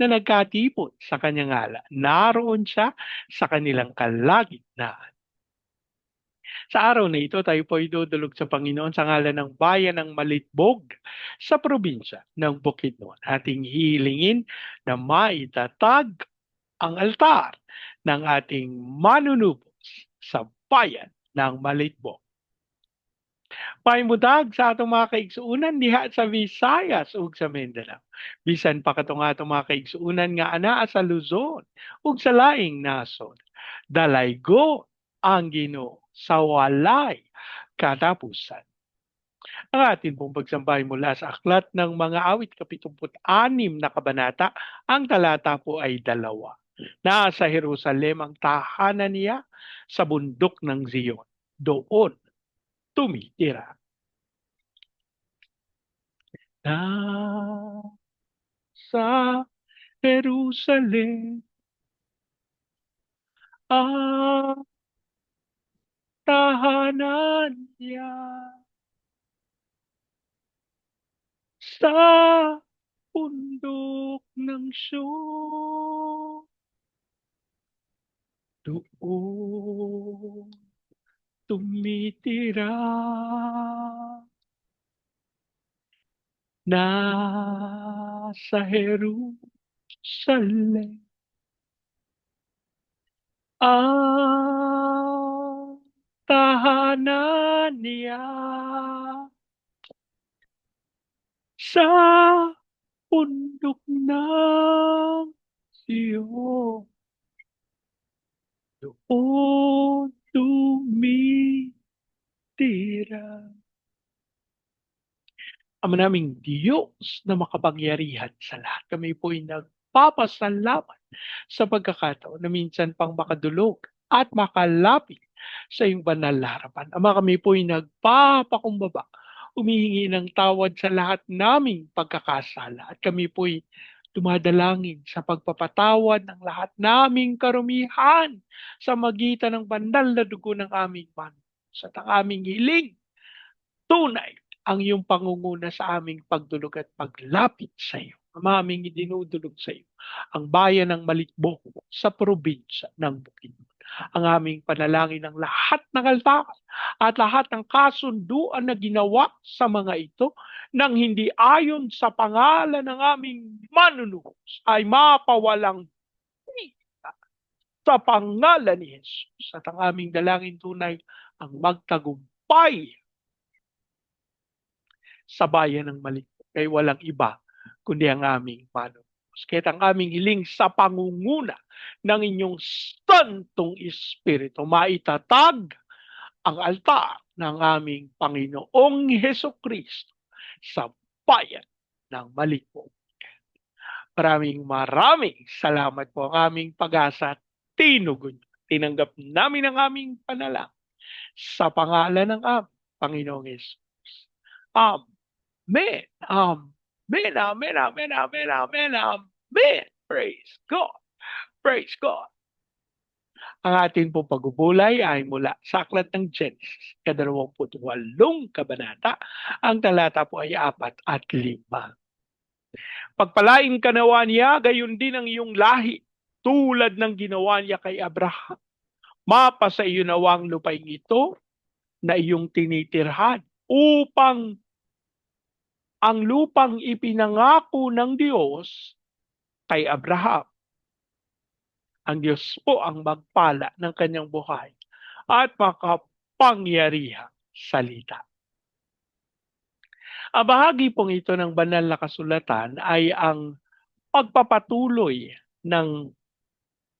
na nagkatipon sa kanyang ngala. Naroon siya sa kanilang kalagitnaan. Sa araw na ito, tayo po ay dudulog sa Panginoon sa ngalan ng bayan ng Malitbog sa probinsya ng Bukidnon. Ating hilingin na maitatag ang altar ng ating manunubos sa bayan ng Malitbog. Paimudag sa atong mga kaigsuunan diha sa Visayas ug sa Mindanao. Bisan pa katong atong mga kaigsuunan nga anaa sa Luzon ug sa laing nasod. Dalaygo ang Ginoo sa walay katapusan. Ang atin pong pagsambay mula sa aklat ng mga awit kapitumput-anim na kabanata, ang talata po ay dalawa. Nasa Jerusalem ang tahanan niya sa bundok ng Zion. Doon tumitira. Na sa Jerusalem ang tahanan niya sa bundok ng Siyon. Doon tumitira. Nasa Jerusalem. Ang tahanan niya sa bundok ng Siyon. Doon tumitira. Ama naming Diyos na makapangyarihan sa lahat. Kami po ay nagpapasalamat sa pagkakataon na minsan pang makadulog at makalapit sa iyong banal na harapan. Ama kami po ay nagpapakumbaba, umihingi ng tawad sa lahat naming pagkakasala at kami po ay dumadalangin sa pagpapatawad ng lahat naming karumihan sa magitan ng bandal na dugo ng aming man. Sa aming hiling, tunay ang iyong pangunguna sa aming pagdulog at paglapit sa iyo. Ang aming idinudulog sa iyo, ang bayan ng Malitbok sa probinsya ng Bukidnon. Ang aming panalangin ng lahat ng altar at lahat ng kasunduan na ginawa sa mga ito nang hindi ayon sa pangalan ng aming manunubos ay mapawalang sa pangalan ni Jesus at ang aming dalangin tunay ang magtagumpay sa bayan ng Malikot kay walang iba kundi ang aming manunubos. Kaya ang aming hiling sa pangunguna ng inyong santong Espiritu, maitatag ang altar ng aming Panginoong Heso Kristo sa bayan ng Malikot. Maraming maraming salamat po ang aming pag-asa tinugon. Tinanggap namin ang aming panalangin sa pangalan ng aming Panginoong Jesus. Amen. Amen. Amen. Amen. Amen. Amen. Amen. Praise God. Praise God. Ang atin po pagubulay ay mula sa aklat ng Genesis, kadalawamputwalong kabanata. Ang talata po ay apat at lima. Pagpalain ka nawa niya, gayon din ang iyong lahi, tulad ng ginawa niya kay Abraham. Mapa sa iyo nawang lupaing ito na iyong tinitirhan upang ang lupang ipinangako ng Diyos kay Abraham. Ang Diyos po ang magpala ng kanyang buhay at makapangyarihang salita. Ang bahagi pong ito ng banal na kasulatan ay ang pagpapatuloy ng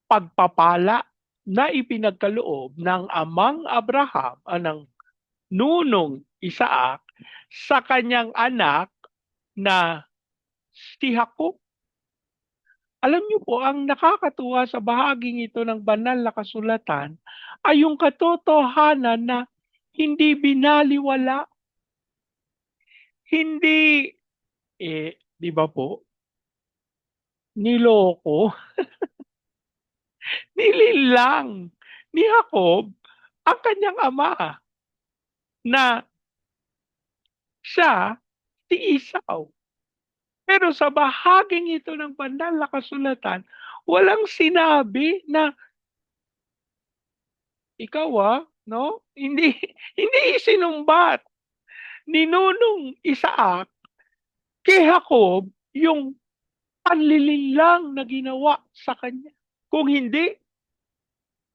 pagpapala na ipinagkaloob ng amang Abraham, anang nunong Isaac, sa kanyang anak na si Jacob. Alam niyo po, ang nakakatuwa sa bahaging ito ng banal na kasulatan ay yung katotohanan na hindi binaliwala, hindi, eh, di ba po, niloko, nililang ni Jacob ang kanyang ama na siya si Isaw. Pero sa bahaging ito ng banal na kasulatan, walang sinabi na ikaw ah, no? Hindi hindi isinumbat ni Nunong Isaac kay Jacob yung panlililang na ginawa sa kanya. Kung hindi,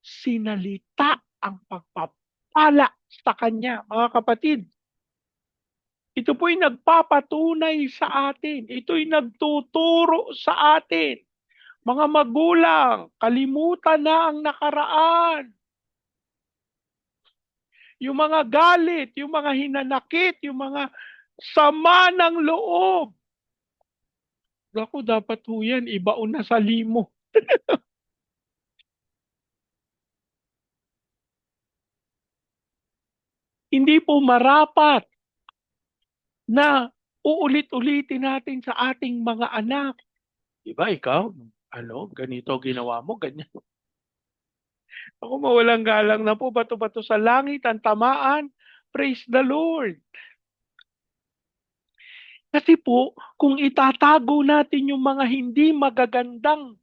sinalita ang pagpapala sa kanya, mga kapatid. Ito po'y nagpapatunay sa atin. Ito'y nagtuturo sa atin. Mga magulang, kalimutan na ang nakaraan. Yung mga galit, yung mga hinanakit, yung mga sama ng loob. Ako, dapat ho yan, ibaon na sa limo. Hindi po marapat na uulit-ulitin natin sa ating mga anak. Diba, ikaw, ano, ganito ginawa mo, ganyan. Ako mawalang galang na po, bato-bato sa langit, ang tamaan. Praise the Lord. Kasi po, kung itatago natin yung mga hindi magagandang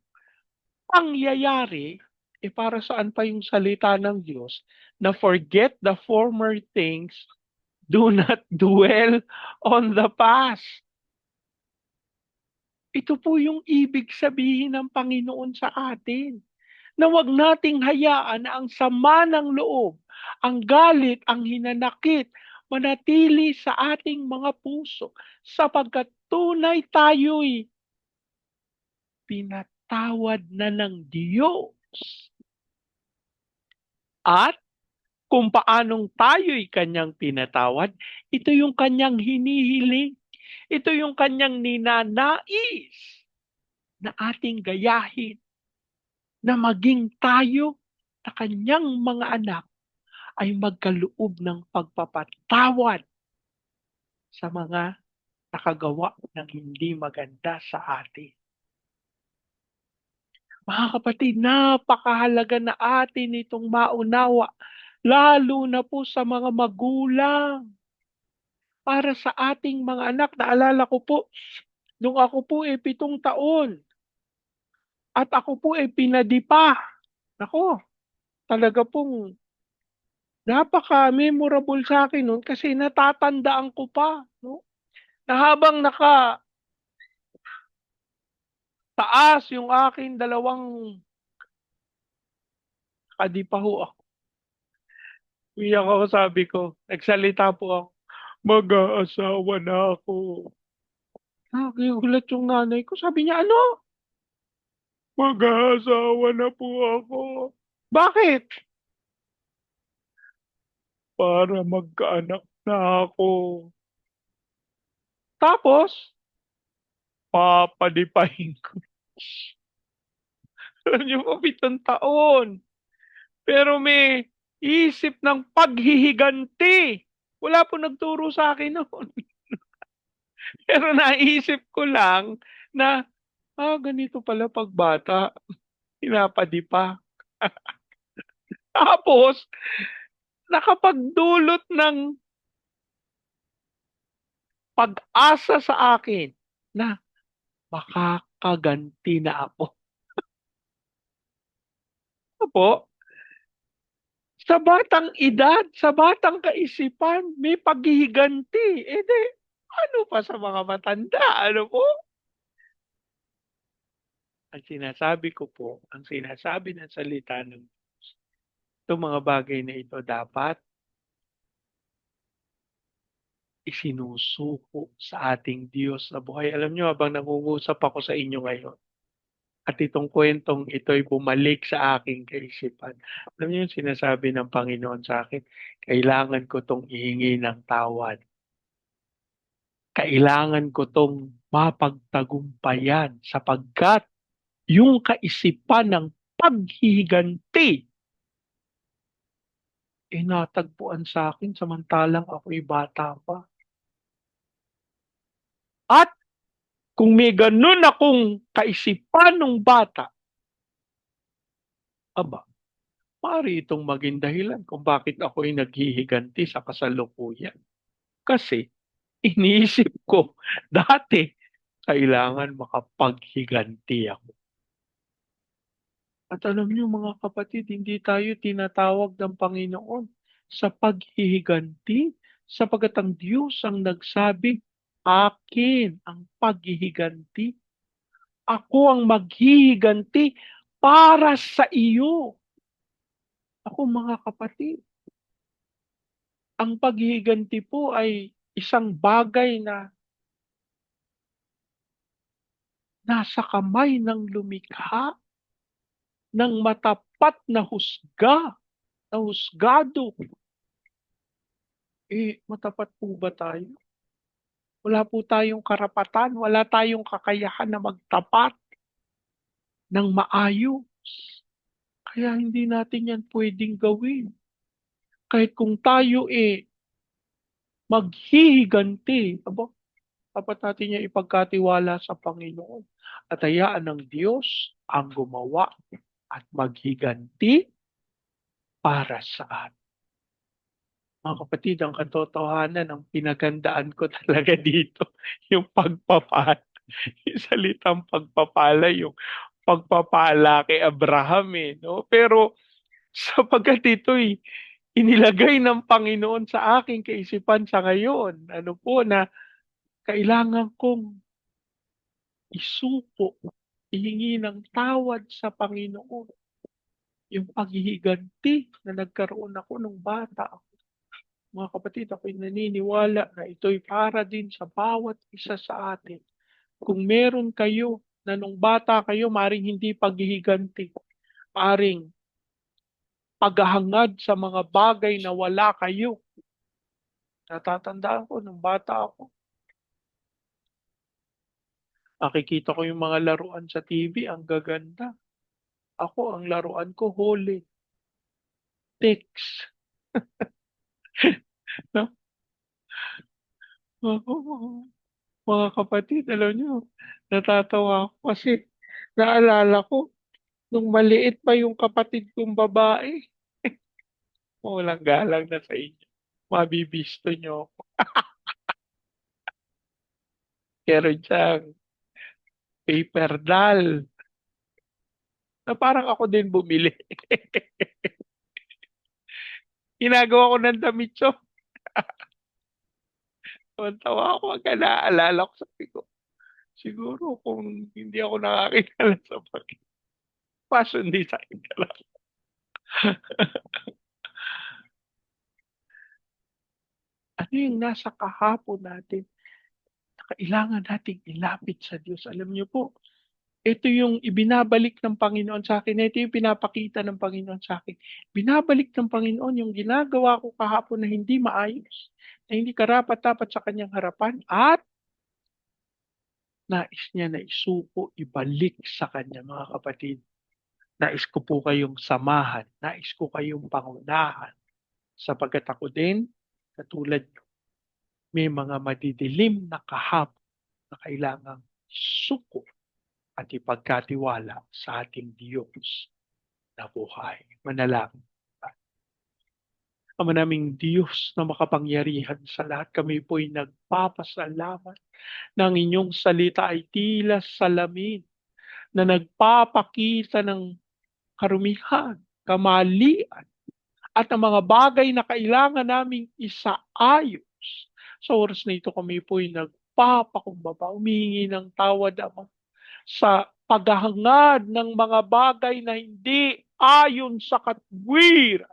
pangyayari, eh para saan pa yung salita ng Diyos na forget the former things, do not dwell on the past. Ito po yung ibig sabihin ng Panginoon sa atin. Na wag nating hayaan na ang sama ng loob, ang galit, ang hinanakit, manatili sa ating mga puso sapagkat tunay tayo'y pinatawad na ng Diyos. At kung paanong tayo'y kanyang pinatawad, ito yung kanyang hinihiling. Ito yung kanyang ninanais na ating gayahin na maging tayo na kanyang mga anak ay magkaloob ng pagpapatawad sa mga nakagawa ng hindi maganda sa atin. Mga kapatid, napakahalaga na atin itong maunawa, lalo na po sa mga magulang. Para sa ating mga anak, naalala ko po, nung ako po ay pitong taon, at ako po ay pinadipa. Ako, talaga pong napaka-memorable sa akin noon kasi natatandaan ko pa. No? Na habang naka taas yung aking dalawang kadipa ho ako. Umiyak ako, sabi ko, nagsalita po ako, mag-aasawa na ako. Nagulat yung nanay ko. Sabi niya, ano? Mag-aasawa na po ako. Bakit? Para magkaanak na ako. Tapos, papadipahin ko. Alam niyo po, pitong taon. Pero may isip ng paghihiganti. Wala po nagturo sa akin noon. Pero naisip ko lang na ah, ganito pala pag bata, pinapadipa. Tapos, nakapagdulot ng pag-asa sa akin na makakaganti na ako. Opo, sa batang edad, sa batang kaisipan, may paghihiganti. Eh di, ano pa sa mga matanda? Ano po? Ang sinasabi ko po, ang sinasabi ng salita ng Diyos, itong mga bagay na ito dapat isinusuko sa ating Diyos na buhay. Alam niyo, habang nangungusap ako sa inyo ngayon, at itong kwentong ito'y bumalik sa aking kaisipan. Alam niyo yung sinasabi ng Panginoon sa akin, kailangan ko tong ihingi ng tawad. Kailangan ko tong mapagtagumpayan sapagkat yung kaisipan ng paghihiganti eh natagpuan sa akin samantalang ako'y bata pa. At kung may ganun akong kaisipan ng bata, aba, pari itong maging dahilan kung bakit ako'y naghihiganti sa kasalukuyan. Kasi iniisip ko dati kailangan makapaghiganti ako. At alam niyo mga kapatid, hindi tayo tinatawag ng Panginoon sa paghihiganti sapagat ang Diyos ang nagsabi, akin ang paghihiganti. Ako ang maghihiganti para sa iyo. Ako mga kapatid, ang paghihiganti po ay isang bagay na nasa kamay ng lumikha ng matapat na husga, na husgado. Eh, matapat po ba tayo? Wala po tayong karapatan, wala tayong kakayahan na magtapat ng maayos. Kaya hindi natin yan pwedeng gawin. Kahit kung tayo eh maghihiganti, aba, dapat natin niya ipagkatiwala sa Panginoon. At hayaan ng Diyos ang gumawa at maghiganti para sa atin. Mga kapatid, ang katotohanan, ang pinagandaan ko talaga dito, yung pagpapala. Yung salitang pagpapala, yung pagpapala kay Abraham eh. No? Pero sapagkat ito'y inilagay ng Panginoon sa aking kaisipan sa ngayon, ano po na kailangan kong isuko ihingi ng tawad sa Panginoon. Yung paghihiganti na nagkaroon ako nung bata ako. Mga kapatid, ako'y naniniwala na ito'y para din sa bawat isa sa atin. Kung meron kayo na nung bata kayo, maring hindi paghihiganti, maring paghahangad sa mga bagay na wala kayo. Natatandaan ko nung bata ako, Nakikita ko yung mga laruan sa TV, ang gaganda. Ako, ang laruan ko, holy. Text. no? mga kapatid, alam nyo, natatawa ako kasi naalala ko, nung maliit pa yung kapatid kong babae, walang galang na sa inyo. Mabibisto nyo ako. Pero dyan, paper doll. Na parang ako din bumili. Ginagawa ko ng damit siya. Tawa ako pagka naaalala ko sabi ko. Siguro kung hindi ako nakakilala sa pag fashion design ka lang. ano yung nasa kahapon natin? kailangan nating ilapit sa Diyos. Alam niyo po, ito yung ibinabalik ng Panginoon sa akin. Ito yung pinapakita ng Panginoon sa akin. Binabalik ng Panginoon yung ginagawa ko kahapon na hindi maayos, na hindi karapat-dapat sa kanyang harapan, at nais niya na isuko, ibalik sa kanya, mga kapatid. Nais ko po kayong samahan. Nais ko kayong pangunahan. Sapagkat ako din, katulad nyo, may mga madidilim na kahapon na kailangang suko at ipagkatiwala sa ating Diyos na buhay. Manalangin. Ama naming Diyos na makapangyarihan sa lahat, kami po'y nagpapasalamat ng inyong salita ay tila salamin na nagpapakita ng karumihan, kamalian, at ang mga bagay na kailangan naming isaayos sa oras na ito kami po'y nagpapakumbaba, umihingi ng tawad Ama sa paghahangad ng mga bagay na hindi ayon sa katwiran.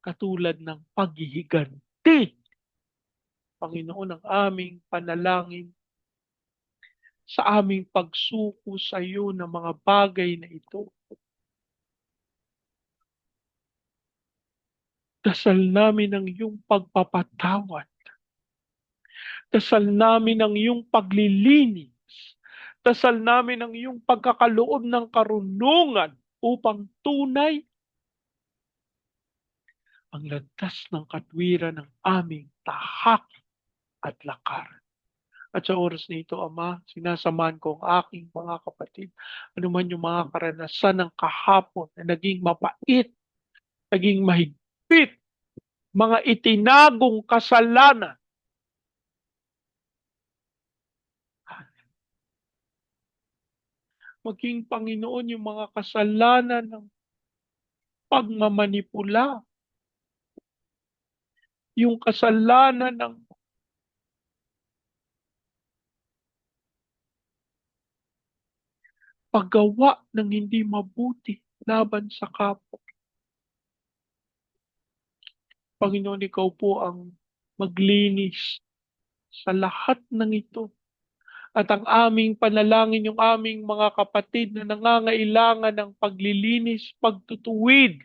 Katulad ng paghihiganti. Panginoon, ang aming panalangin sa aming pagsuko sa iyo ng mga bagay na ito. Dasal namin ang iyong pagpapatawad. Dasal namin ang iyong paglilinis. Dasal namin ang iyong pagkakaloob ng karunungan upang tunay ang landas ng katwiran ng aming tahak at lakar. At sa oras na ito, Ama, sinasamahan ko ang aking mga kapatid. Ano man yung mga karanasan ng kahapon na naging mapait, naging mahigpit, mga itinagong kasalanan. Maging Panginoon yung mga kasalanan ng pagmamanipula. Yung kasalanan ng paggawa ng hindi mabuti laban sa kapwa. Panginoon, ikaw po ang maglinis sa lahat ng ito. At ang aming panalangin, yung aming mga kapatid na nangangailangan ng paglilinis, pagtutuwid,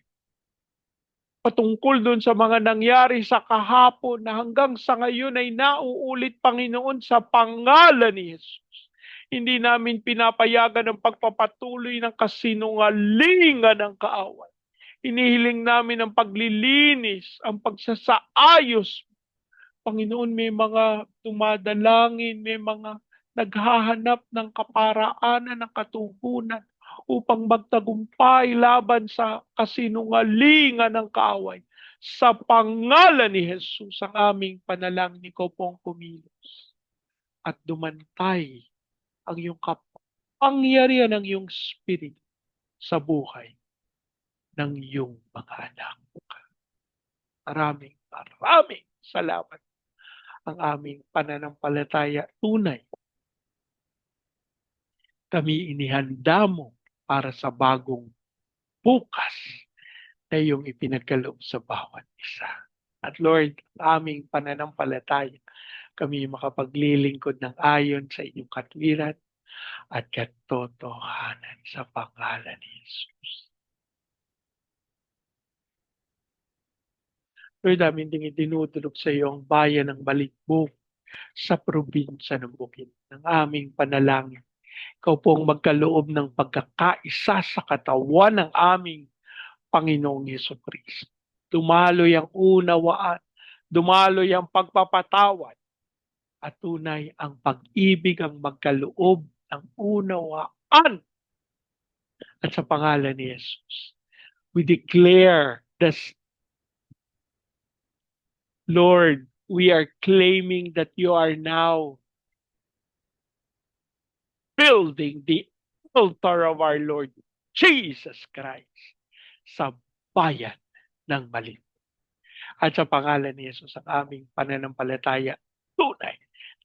patungkol doon sa mga nangyari sa kahapon na hanggang sa ngayon ay nauulit, Panginoon, sa pangalan ni Jesus. Hindi namin pinapayagan ang pagpapatuloy ng kasinungalingan ng kaaway. Inihiling namin ang paglilinis, ang pagsasaayos. Panginoon, may mga tumadalangin, may mga naghahanap ng kaparaanan ng katugunan upang magtagumpay laban sa kasinungalingan ng kaaway. Sa pangalan ni Jesus, ang aming panalangin ko pong kumilos at dumantay ang iyong kapangyarihan ng iyong spirit sa buhay ng iyong mga anak. Maraming maraming salamat ang aming pananampalataya tunay. Kami inihanda mo para sa bagong bukas na iyong ipinagkaloob sa bawat isa. At Lord, aming pananampalataya, kami makapaglilingkod ng ayon sa inyong katwiran at katotohanan sa pangalan ni Jesus. Lord, amin ding idinudulog sa iyo bayan ng Balikbuk sa probinsya ng Bukid ng aming panalangin. Ikaw pong magkaloob ng pagkakaisa sa katawan ng aming Panginoong Yeso Kristo. Dumaloy ang unawaan, dumaloy ang pagpapatawad, at tunay ang pag-ibig ang magkaloob ng unawaan. At sa pangalan ni Jesus, we declare this Lord, we are claiming that you are now building the altar of our Lord Jesus Christ sa bayan ng mali. At sa pangalan ni Jesus ang aming pananampalataya tunay,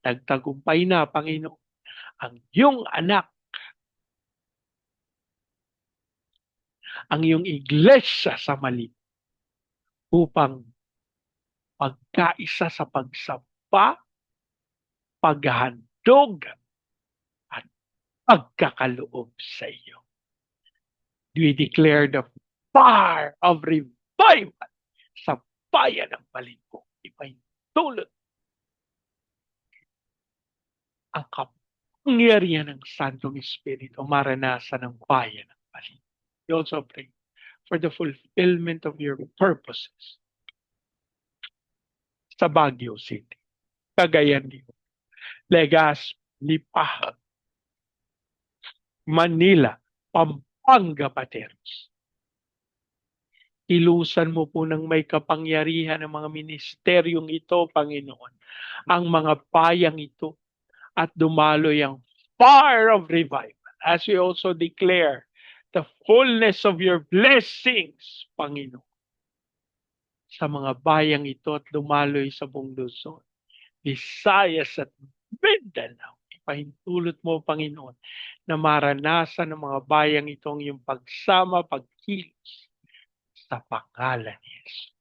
nagtagumpay na, Panginoon, ang iyong anak, ang iyong iglesia sa mali upang pagkaisa sa pagsamba, paghandog, pagkakaloob sa iyo. We declare the fire of revival sa bayan ng Balinggo. Ipahintulot ang kapangyarihan ng Santong Espiritu maranasan ng bayan ng Balinggo. We also pray for the fulfillment of your purposes sa Baguio City, Cagayan Oro, Legazpi, Lipa, Manila, Pampanga, Pateros. Ilusan mo po ng may kapangyarihan ng mga ministeryong ito, Panginoon, ang mga bayang ito at dumaloy ang fire of revival as we also declare the fullness of your blessings, Panginoon sa mga bayang ito at dumaloy sa buong Luzon, Visayas at Mindanao. Ipahintulot mo, Panginoon, na maranasan ng mga bayang itong yung pagsama, pagkilos sa pangalan ni Jesus.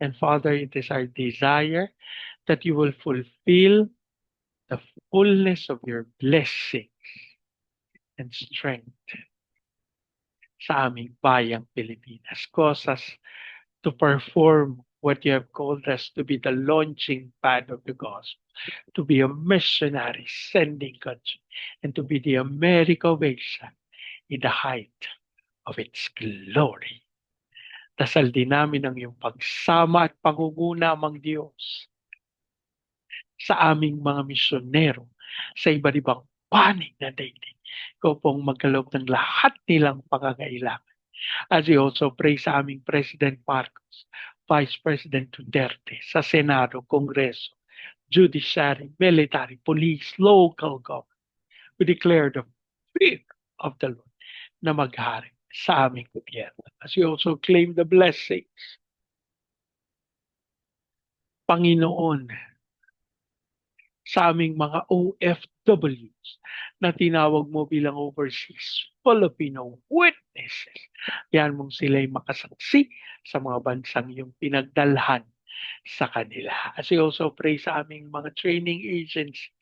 And Father, it is our desire that you will fulfill the fullness of your blessings and strength sa aming bayang Pilipinas. Cause us to perform what you have called us to be the launching pad of the gospel, to be a missionary sending country, and to be the America Vesa in the height of its glory. Dasal din namin ang iyong pagsama at pangunguna mang Diyos sa aming mga misyonero sa iba't ibang panig na daigdig. Ikaw pong magkaloob ng lahat nilang pangangailangan. As we also pray sa aming President Marcos, Vice President Duterte, sa Senado, Kongreso, Judiciary, Military, Police, Local Government. We declare the fear of the Lord na maghari sa aming gobyerno. As we also claim the blessings. Panginoon, sa aming mga OFWs na tinawag mo bilang overseas Filipino witnesses. Yan mong sila'y makasaksi sa mga bansang yung pinagdalhan sa kanila. As we also pray sa aming mga training agencies,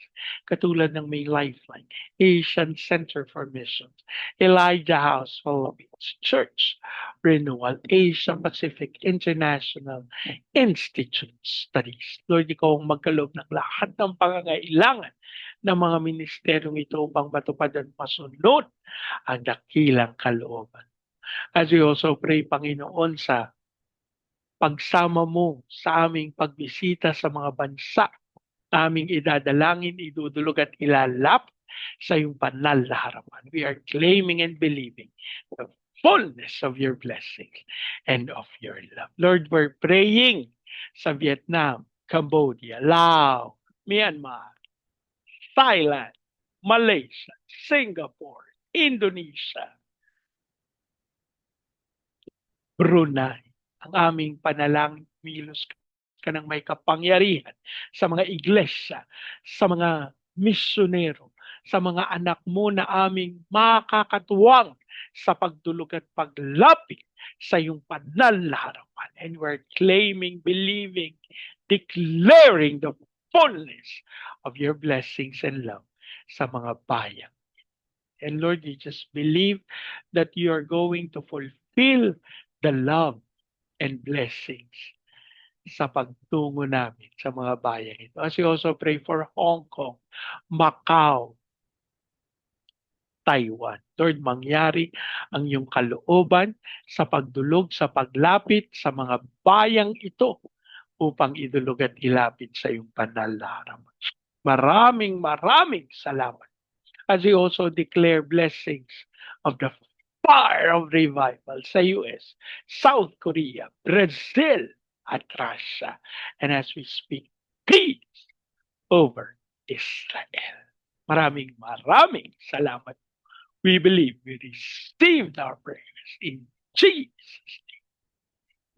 katulad ng may Lifeline, Asian Center for Missions, Elijah House Philippines, Church Renewal, Asia Pacific International Institute Studies. Lord, ikaw ang magkaloob ng lahat ng pangangailangan ng mga ministeryong ito upang matupad at masunod ang dakilang kalooban. As we also pray, Panginoon, sa pagsama mo sa aming pagbisita sa mga bansa, aming idadalangin, idudulog at ilalap sa iyong banal na harapan. We are claiming and believing the fullness of your blessings and of your love. Lord, we're praying sa Vietnam, Cambodia, Laos, Myanmar, Thailand, Malaysia, Singapore, Indonesia, Brunei, ang aming panalangin, milos ka ng may kapangyarihan sa mga iglesia, sa mga misyonero, sa mga anak mo na aming makakatuwang sa pagdulog at paglapit sa iyong harapan. And we're claiming, believing, declaring the fullness of your blessings and love sa mga bayan. And Lord, we just believe that you are going to fulfill the love and blessings sa pagtungo namin sa mga bayan ito. As we also pray for Hong Kong, Macau, Taiwan. Lord, mangyari ang iyong kalooban sa pagdulog, sa paglapit sa mga bayang ito upang idulog at ilapit sa iyong banal na harapan. Maraming maraming salamat. As we also declare blessings of the fire of revival sa US, South Korea, Brazil, at Russia. And as we speak, peace over Israel. Maraming maraming salamat. We believe we received our prayers in Jesus'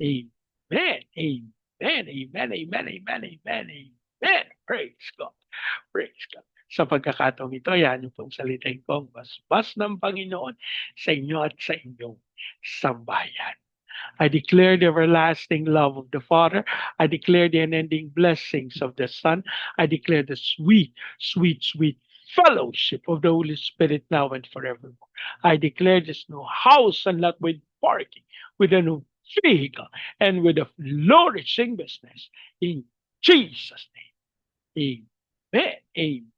name. Amen. Amen. Amen. Amen. Amen. Amen. Amen. Praise God. Praise God. Sa pagkakataong ito, yan yung pong salitain kong basbas ng Panginoon sa inyo at sa inyong sambayan. I declare the everlasting love of the Father. I declare the unending blessings of the Son. I declare the sweet, sweet, sweet fellowship of the Holy Spirit now and forevermore. I declare this new house and lot with parking, with a new vehicle, and with a flourishing business. In Jesus' name. Amen. Amen.